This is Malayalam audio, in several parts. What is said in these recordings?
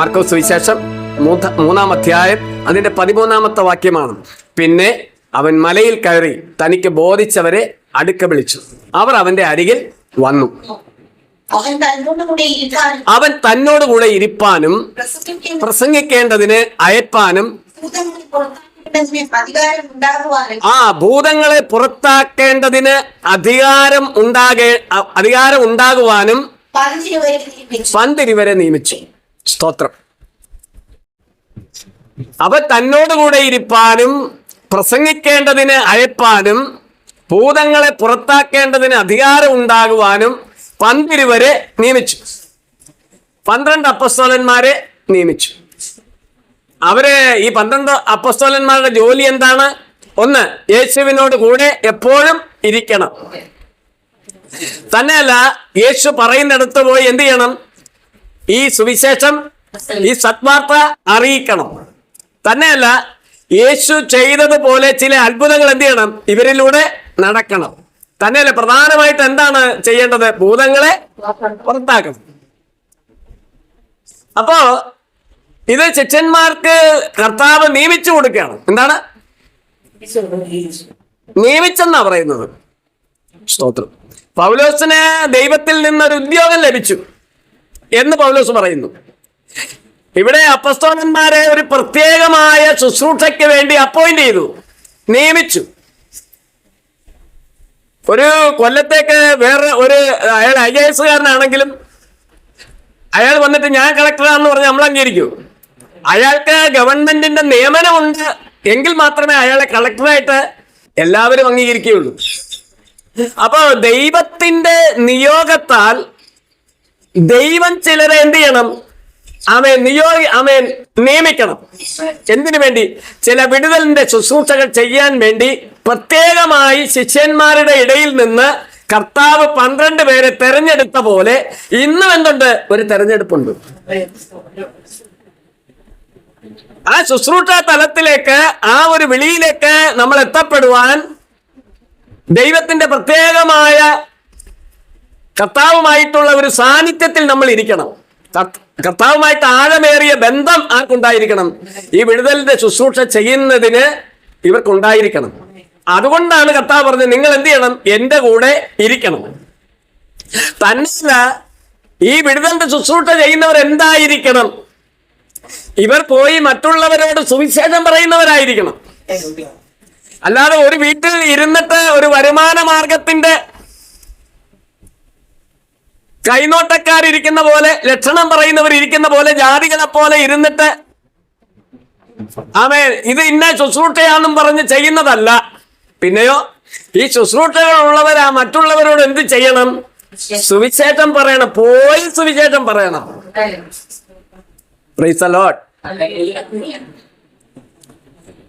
മാർക്കോസ് സുവിശേഷം മൂന്നാം അധ്യായം അതിന്റെ പതിമൂന്നാമത്തെ വാക്യമാണ്. പിന്നെ അവൻ മലയിൽ കയറി തനിക്ക് ബോധിച്ചവരെ അടുക്ക വിളിച്ചു. അവർ അവന്റെ അരികിൽ വന്നു. അവൻ തന്നോട് കൂടെ ഇരിപ്പാനും പ്രസംഗിക്കേണ്ടതിന് അയപ്പാനും ആ ഭൂതങ്ങളെ പുറത്താക്കേണ്ടതിന് അധികാരം ഉണ്ടാകേ അധികാരം ഉണ്ടാകുവാനും പന്തിരിവരെ നിയമിച്ചു. സ്തോത്രം. അവ തന്നോടുകൂടെ ഇരിപ്പാനും പ്രസംഗിക്കേണ്ടതിന് അയപ്പാനും ഭൂതങ്ങളെ പുറത്താക്കേണ്ടതിന് അധികാരം ഉണ്ടാകുവാനും പന്തിരുവരെ നിയമിച്ചു. പന്ത്രണ്ട് അപ്പസ്തോലന്മാരെ നിയമിച്ചു. അവരെ ഈ പന്ത്രണ്ട് അപ്പസ്തോലന്മാരുടെ ജോലി എന്താണ്? ഒന്ന് യേശുവിനോട് കൂടെ എപ്പോഴും ഇരിക്കണം. തന്നെയല്ല യേശു പറയുന്നിടത്ത് പോയി എന്ത് ചെയ്യണം? ഈ സുവിശേഷം ഈ സത്വാർത്ത അറിയിക്കണം. തന്നെയല്ല യേശു ചെയ്തതുപോലെ ചില അത്ഭുതങ്ങൾ എന്ത് ചെയ്യണം? ഇവരിലൂടെ നടക്കണം. തന്നെയല്ല പ്രധാനമായിട്ട് എന്താണ് ചെയ്യേണ്ടത്? ഭൂതങ്ങളെ പുറത്താക്കണം. അപ്പോ ഇത് ശിഷ്യന്മാർക്ക് കർത്താവ് നിയമിച്ചു കൊടുക്കുകയാണ്. എന്താണ്? നിയമിച്ചെന്നാ പറയുന്നത്. സ്തോത്രം. പൗലോസിന് ദൈവത്തിൽ നിന്നൊരു ഉദ്യോഗം ലഭിച്ചു. എന്ന് പൗലോസ് പറയുന്നു. ഇവിടെ അപ്പസ്തോലന്മാരെ ഒരു പ്രത്യേകമായ ശുശ്രൂഷയ്ക്ക് വേണ്ടി അപ്പോയിന്റ് ചെയ്തു. നിയമിച്ചു. ഒരു കൊല്ലത്തേക്ക് വേറെ ഒരു അയാൾ ഐ എ എസുകാരനാണെങ്കിലും അയാൾ വന്നിട്ട് ഞാൻ കളക്ടറാന്ന് പറഞ്ഞ് നമ്മൾ അംഗീകരിക്കൂ. അയാൾക്ക് ഗവൺമെന്റിന്റെ നിയമനമുണ്ട് എങ്കിൽ മാത്രമേ അയാളെ കളക്ടറായിട്ട് എല്ലാവരും അംഗീകരിക്കുകയുള്ളൂ. അപ്പോ ദൈവത്തിന്റെ നിയോഗത്താൽ ദൈവം ചിലരെ എന്ത് ചെയ്യണം? അവൻ നിയോഗി അവൻ നിയമിക്കണം. എന്തിനു വേണ്ടി? ചില വിടുതലിന്റെ ശുശ്രൂഷകൾ ചെയ്യാൻ വേണ്ടി പ്രത്യേകമായി ശിഷ്യന്മാരുടെ ഇടയിൽ നിന്ന് കർത്താവ് പന്ത്രണ്ട് പേരെ തെരഞ്ഞെടുത്ത പോലെ ഇന്നും എന്തുണ്ട്? ഒരു തെരഞ്ഞെടുപ്പുണ്ട്. ആ ശുശ്രൂഷ തലത്തിലേക്ക് ആ ഒരു വിളിയിലേക്ക് നമ്മൾ എത്തപ്പെടുവാൻ ദൈവത്തിന്റെ പ്രത്യേകമായ കർത്താവുമായിട്ടുള്ള ഒരു സാന്നിധ്യത്തിൽ നമ്മൾ ഇരിക്കണം. കർത്ത- കർത്താവുമായിട്ട് ആഴമേറിയ ബന്ധം ആർക്കുണ്ടായിരിക്കണം. ഈ വിടുതലിന്റെ ശുശ്രൂഷ ചെയ്യുന്നതിന് ഇവർക്കുണ്ടായിരിക്കണം. അതുകൊണ്ടാണ് കർത്താവ് പറഞ്ഞത് നിങ്ങൾ എന്ത് ചെയ്യണം? എന്റെ കൂടെ ഇരിക്കണം. തന്നെയല്ല ഈ വിടുതലിന്റെ ശുശ്രൂഷ ചെയ്യുന്നവർ എന്തായിരിക്കണം? ഇവർ പോയി മറ്റുള്ളവരോട് സുവിശേഷം പറയുന്നവരായിരിക്കണം. അല്ലാതെ ഒരു വീട്ടിൽ ഇരുന്നിട്ട് ഒരു വരുമാന മാർഗത്തിന്റെ കൈനോട്ടക്കാരിരിക്കുന്ന പോലെ ലക്ഷണം പറയുന്നവർ ഇരിക്കുന്ന പോലെ ജാതികളെ പോലെ ഇരുന്നിട്ട് ആമേ ഇത് ഇന്ന ശുശ്രൂഷയാണെന്നും പറഞ്ഞ് ചെയ്യുന്നതല്ല. പിന്നെയോ ഈ ശുശ്രൂഷകൾ ഉള്ളവരാ മറ്റുള്ളവരോട് എന്ത് ചെയ്യണം? സുവിശേഷം പറയണം. പോയി സുവിശേഷം പറയണം.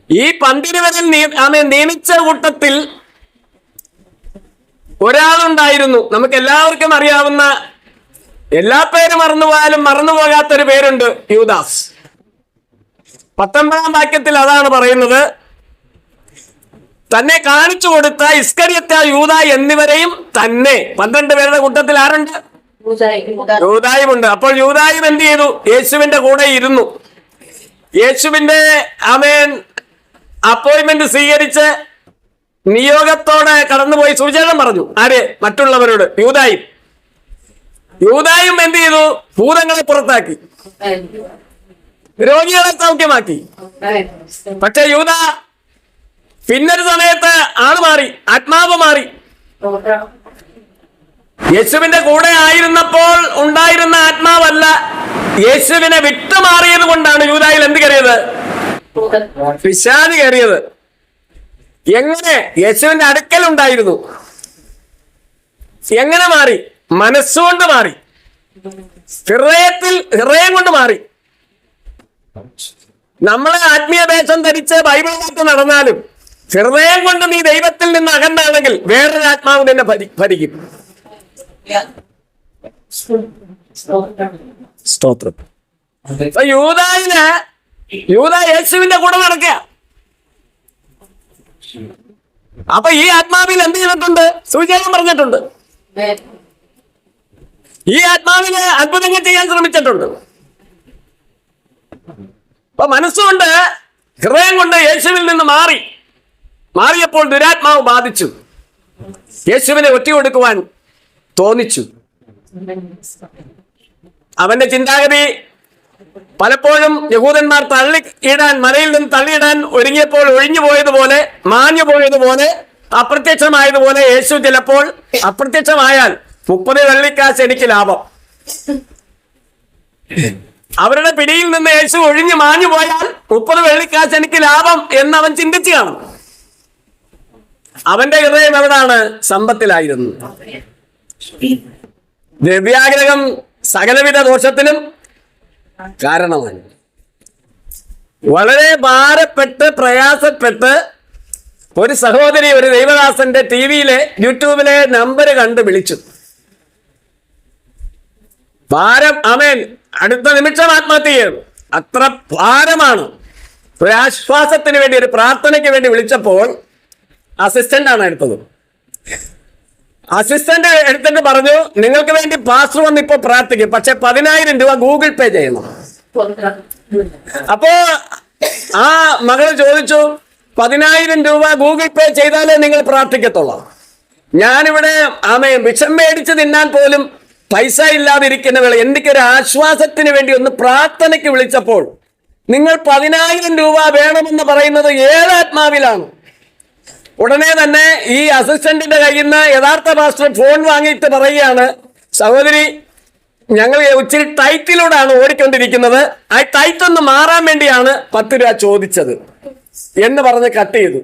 ഈ പന്തിരുവരിൽ ആമേ നിയമിച്ച കൂട്ടത്തിൽ ഒരാളുണ്ടായിരുന്നു. നമുക്ക് എല്ലാവർക്കും അറിയാവുന്ന എല്ലാ പേരും മറന്നുപോയാലും മറന്നുപോകാത്തൊരു പേരുണ്ട് യൂദാസ് പത്തൊമ്പതാം വാക്യത്തിൽ അതാണ് പറയുന്നത് തന്നെ കാണിച്ചു കൊടുത്ത ഇസ്കരിയത്ത യൂത എന്നിവരെയും തന്നെ. പന്ത്രണ്ട് പേരുടെ കൂട്ടത്തിൽ ആരുണ്ട്? യൂതായുമുണ്ട് അപ്പോൾ യൂതായും എന്ത് ചെയ്തു? യേശുവിന്റെ കൂടെ ഇരുന്നു. യേശുവിന്റെ അമേൻ അപ്പോയിന്റ്മെന്റ് സ്വീകരിച്ച് നിയോഗത്തോടെ കടന്നുപോയി. സുവിശേഷം പറഞ്ഞു. ആര്? മറ്റുള്ളവരോട്. യൂതായും യൂതായും എന്ത് ചെയ്തു? ഭൂതങ്ങളെ പുറത്താക്കി. രോഗികളെ സൗഖ്യമാക്കി. പക്ഷെ യൂത പിന്നൊരു സമയത്ത് ആൾ മാറി ആത്മാവ് മാറി. യേശുവിന്റെ കൂടെ ആയിരുന്നപ്പോൾ ഉണ്ടായിരുന്ന ആത്മാവല്ല യേശുവിനെ വിട്ടുമാറിയത് കൊണ്ടാണ് യൂതായിൽ എന്ത് കയറിയത്? പിശാച് കയറിയത്. എങ്ങനെ? യേശുവിന്റെ അടുക്കൽ ഉണ്ടായിരുന്നു. എങ്ങനെ മാറി? മനസ്സുകൊണ്ട് മാറി. ഹൃദയത്തിൽ ഹൃദയം കൊണ്ട് മാറി. നമ്മളെ ആത്മീയ വേഷം ധരിച്ച് ബൈബിൾ കൊടുത്ത് നടന്നാലും ഹൃദയം കൊണ്ട് നീ ദൈവത്തിൽ നിന്ന് അകന്നാണെങ്കിൽ വേറൊരു ആത്മാവ് നിന്നെ ഭരി- ഭരിക്കും. യൂതായിന് യൂത യേശുവിന്റെ കൂടെ നടക്കുക. അപ്പൊ ഈ ആത്മാവിൽ എന്ത് ചെയ്തിട്ടുണ്ട്? സുവിശേഷം പറഞ്ഞിട്ടുണ്ട്. ഈ ആത്മാവിന് അത്ഭുതങ്ങൾ ചെയ്യാൻ ശ്രമിച്ചിട്ടുണ്ട്. അപ്പൊ മനസ്സുകൊണ്ട് ഹൃദയം കൊണ്ട് യേശുവിൽ നിന്ന് മാറി. മാറിയപ്പോൾ ദുരാത്മാവ് ബാധിച്ചു. യേശുവിനെ ഒറ്റ തോന്നിച്ചു. അവന്റെ ചിന്താഗതി പലപ്പോഴും യഹൂദന്മാർ തള്ളി ഇടാൻ മലയിൽ നിന്ന് തള്ളിയിടാൻ ഒരുങ്ങിയപ്പോൾ ഒഴിഞ്ഞു പോയതുപോലെ മാഞ്ഞു പോയതുപോലെ അപ്രത്യക്ഷമായതുപോലെ യേശു ചിലപ്പോൾ അപ്രത്യക്ഷമായാൽ മുപ്പത് വെള്ളിക്കാശ് എനിക്ക് ലാഭം. അവരുടെ പിടിയിൽ നിന്ന് യേശു ഒഴിഞ്ഞു മാഞ്ഞു പോയാൽ മുപ്പത് വെള്ളിക്കാശ് എനിക്ക് ലാഭം എന്ന് അവൻ ചിന്തിച്ചു കാണും. അവന്റെ ഹൃദയം എവിടാണ്? സമ്പത്തിലായിരുന്നു. ദ്രവ്യാഗ്രഹം സകലവിധ ദോഷത്തിനും കാരണമാണ് വളരെ ഭാരപ്പെട്ട് പ്രയാസപ്പെട്ട് ഒരു സഹോദരി ഒരു ദൈവദാസന്റെ ടി വിയിലെ യൂട്യൂബിലെ നമ്പർ കണ്ട് വിളിച്ചു. ഭാരം അമേൻ അടുത്ത നിമിഷം ആത്മഹത്യ ചെയ്തു അത്ര ഭാരമാണ്. ഒരു ആശ്വാസത്തിന് വേണ്ടി ഒരു പ്രാർത്ഥനയ്ക്ക് വേണ്ടി വിളിച്ചപ്പോൾ അസിസ്റ്റന്റ് ആണ് എടുത്തത്. അസിസ്റ്റന്റ് എടുത്തിട്ട് പറഞ്ഞു നിങ്ങൾക്ക് വേണ്ടി പാസ്റ്റർ വന്ന് ഇപ്പൊ പ്രാർത്ഥിക്കും. പക്ഷെ പതിനായിരം രൂപ ഗൂഗിൾ പേ ചെയ്യണം. അപ്പോ ആ മകൾ ചോദിച്ചു പതിനായിരം രൂപ ഗൂഗിൾ പേ ചെയ്താലേ നിങ്ങൾ പ്രാർത്ഥിക്കത്തുള്ളൂ. ഞാനിവിടെ ആമേ വിഷം മേടിച്ച് തിന്നാൻ പോലും പൈസ ഇല്ലാതിരിക്കുന്ന വേള എനിക്കൊരു ആശ്വാസത്തിന് വേണ്ടി ഒന്ന് പ്രാർത്ഥനയ്ക്ക് വിളിച്ചപ്പോൾ നിങ്ങൾ പതിനായിരം രൂപ വേണമെന്ന് പറയുന്നത് ഏതാത്മാവിലാണ്? ഉടനെ തന്നെ ഈ അസിസ്റ്റന്റിന്റെ കയ്യിൽ നിന്ന് യഥാർത്ഥ മാസ്റ്റർ ഫോൺ വാങ്ങിയിട്ട് പറയുകയാണ് സഹോദരി ഞങ്ങൾ ഇച്ചിരി ടൈറ്റിലൂടെയാണ് ഓടിക്കൊണ്ടിരിക്കുന്നത്. ആ ടൈറ്റ് ഒന്ന് മാറാൻ വേണ്ടിയാണ് പത്ത് രൂപ ചോദിച്ചത്. എന്ന് പറഞ്ഞ് കട്ട് ചെയ്തു.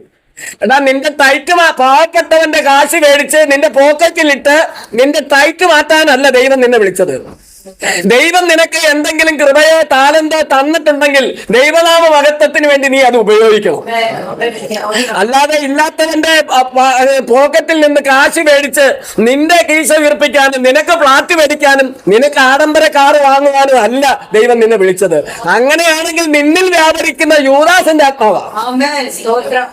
എടാ നിന്റെ ടൈറ്റ് പാവപ്പെട്ടവന്റെ കാശ് മേടിച്ച് നിന്റെ പോക്കറ്റിലിട്ട് നിന്റെ ടൈറ്റ് മാറ്റാനല്ല ദൈവം നിന്നെ വിളിച്ചത്. ദൈവം നിനക്ക് എന്തെങ്കിലും കൃപയെ താലന്തോ തന്നിട്ടുണ്ടെങ്കിൽ ദൈവനാമ മഹത്വത്തിന് വേണ്ടി നീ അത് ഉപയോഗിക്കണം. അല്ലാതെ ഇല്ലാത്തവന്റെ പോക്കറ്റിൽ നിന്ന് കാശ് മേടിച്ച് നിന്റെ കീശ വീർപ്പിക്കാനും നിനക്ക് ഫ്ലാറ്റ് മേടിക്കാനും നിനക്ക് ആഡംബര കാറ് വാങ്ങുവാനും അല്ല ദൈവം നിന്നെ വിളിച്ചത്. അങ്ങനെയാണെങ്കിൽ നിന്നിൽ വ്യാപരിക്കുന്ന യൂദാസിന്റെ ആത്മാവാ. ആമേൻ. സ്തോത്രം.